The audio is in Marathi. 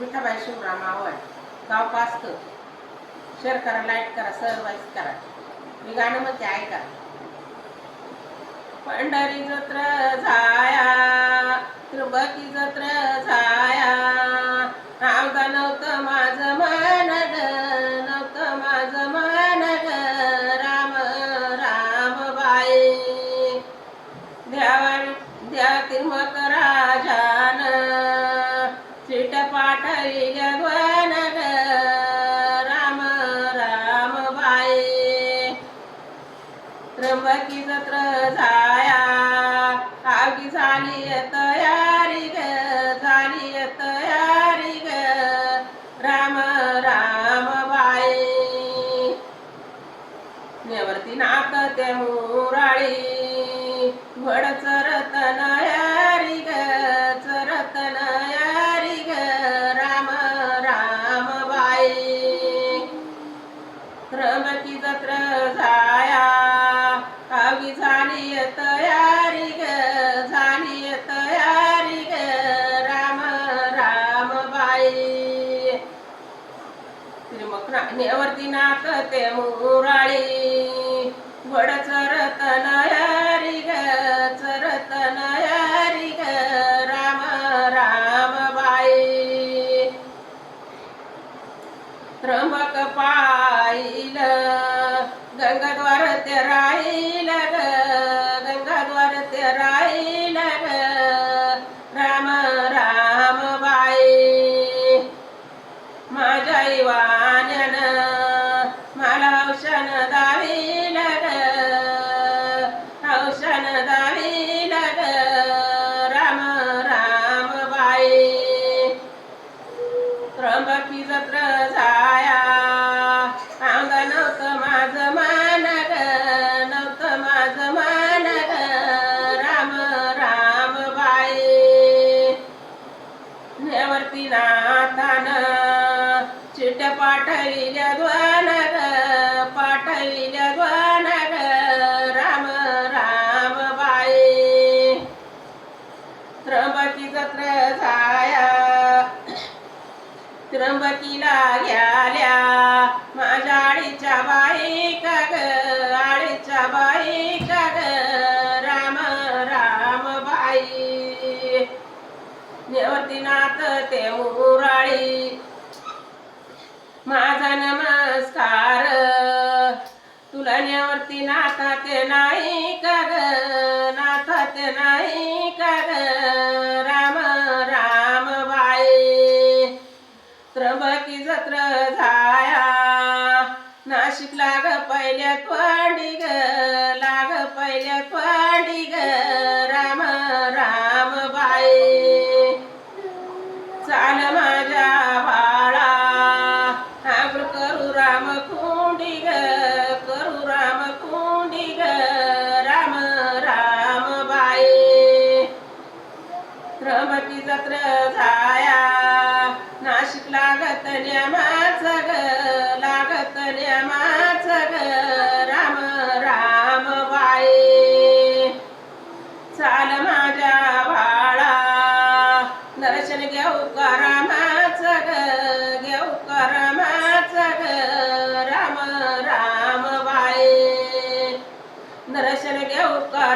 विठाबाई शिवराम आवड गाव पास्त शेअर करा लाईक करा सरवाईज करा. मी गाणं म्हणते ऐका. पंढरी जत्र झाया त्रिबकी जत्र झाया. चिट पाठविल्या ध्वन ग राम राम बाई. त्र्यंबकी जत्र जाया आगी झाली तयारी ग झाली तयारी ग. राम राम बाई. नेवरती नाक ते मुराळी. आगी झाली तयारी ग झाली तयारी ग. राम राम बाई. त्रिमक ते मुराळी. घोड चरत नयारी ग चरत नयारी ग. राम राम बाई. रमक पाईल गंगाद्वार ते राहील. माझ्या इवान्यानं मला औषण चिट पाठविल्या ध्वन ग पाठविल्या ध्वन ग राम राम बाई. त्र्यंबकी जत्र जाया त्र्यंबकीला घ्याल्या. माझ्या आळीच्या बाई का ग आळीच्या बाई का ग राम राम बाई. नेवतीनाथ ते मुराळी. माझा नमस्कार. तुला नेवरती नाथा ते नाही का नाथा ते नाही का राम राम बाई. त्र्यंबकी जत्र झाया. नाशिक लाग पहिल्या त्वांडी ग लाग पहिल्या त्वांडी ग. भ्रमती जत्र झाया. नाशिक लागत न्यामाच ग लागत न्यामाच ग. राम राम बाये चाल माझ्या बाळा. दर्शन घेऊ का ग घेऊ का ग. राम राम बाये दर्शन घेऊ का